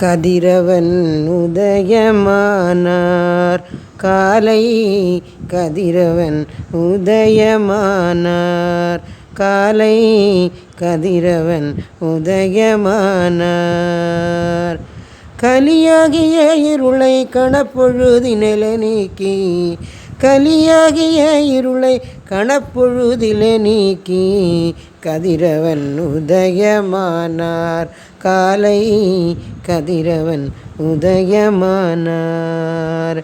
கதிரவன் உதயமானார். காலை கதிரவன் உதயமானார். காலை கதிரவன் உதயமானார். கலியாகிய இருளை கணப்பொழுதினில நீக்கி கலியாகிய இருளை கணப்பொழுதில நீக்கி கதிரவன் உதயமானார். காலை கதிரவன் உதயமானார்.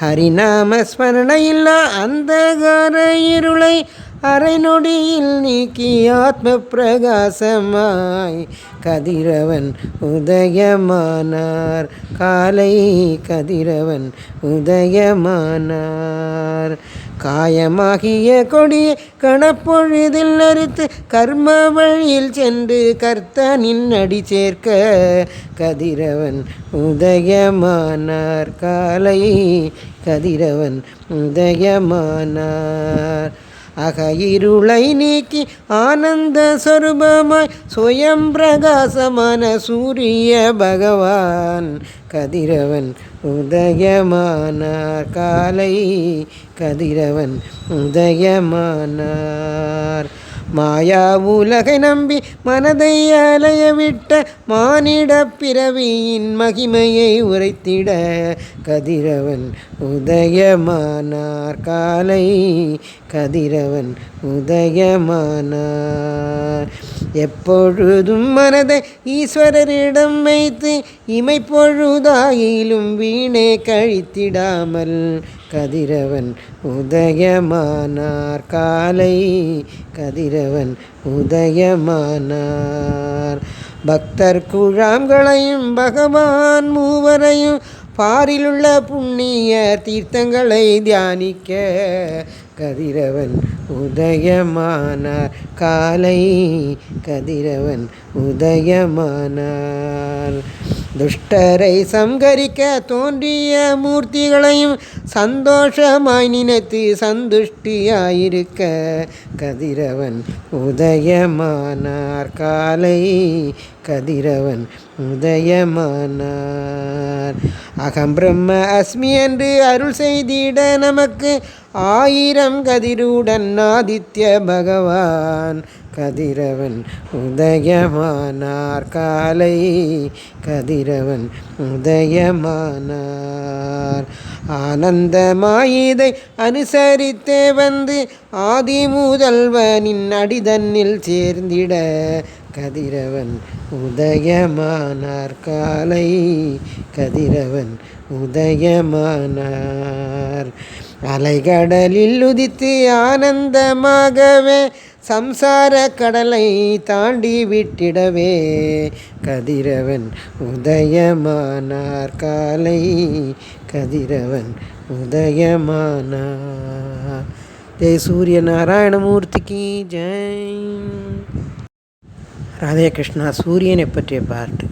ஹரிநாம ஸ்மரணையில்லா அந்தகார இருளை அரை நொடியில் நீக்கி ஆத்ம பிரகாசமாய் கதிரவன் உதயமானார். காலை கதிரவன் உதயமானார். காயமாகிய கொடிய கணப்பொழுதில் அறுத்து கர்ம வழியில் சென்று கர்த்தனின் அடி சேர்க்க கதிரவன் உதயமானார். காலை கதிரவன் உதயமானார். அக இருளை நீக்கி ஆனந்த சொரூபமாய் சுயம் பிரகாசமான சூரிய பகவான் கதிரவன் உதயமானார். காலை கதிரவன் உதயமானார். மாயா உலகை நம்பி மனதை அலையவிட்ட மானிட பிறவியின் மகிமையை உரைத்திட கதிரவன் உதயமானார். காலை கதிரவன் அவன் உதயமானார். எப்பொழுதும் மனதை ஈஸ்வரரிடம் வைத்து இமைப்பொழுதாயிலும் வீணே கழித்திடாமல் கதிரவன் உதயமானார். காலை கதிரவன் உதயமானார். பக்தர் குழாம்களையும் பகவான் மூவரையும் பாரிலுள்ள புண்ணிய தீர்த்தங்களை தியானிக்க கதிரவன் உதயமானார். காலை கதிரவன் உதயமானார். துஷ்டரை சங்கரிக்க தோன்றிய மூர்த்திகளையும் சந்தோஷமாய் நினைத்து சந்துஷ்டியாயிருக்க கதிரவன் உதயமானார். காலை கதிரவன் உதயமானார். அகம் பிரம்ம அஸ்மி என்று அருள் செய்திட நமக்கு ஆயிரம் கதிருடன் ஆதித்ய பகவான். கதிரவன் உதயமானார் காலை. கதிரவன் உதயமானார். ஆனந்தமாயிதை அனுசரித்தே வந்து ஆதி முதல்வனின் அடிதன்னில் சேர்ந்திட. கதிரவன் உதயமானார் காலை. கதிரவன் உதயமானார். அலைகடலில் உதித்து ஆனந்தமாகவே சம்சார கடலை தாண்டி விட்டிடவே கதிரவன் உதயமானார் காலை. கதிரவன் உதயமானார். ஜெய் சூரிய நாராயணமூர்த்திக்கு ஜெய். ராதே கிருஷ்ணா சூரியனை பற்றிய பாட்டு.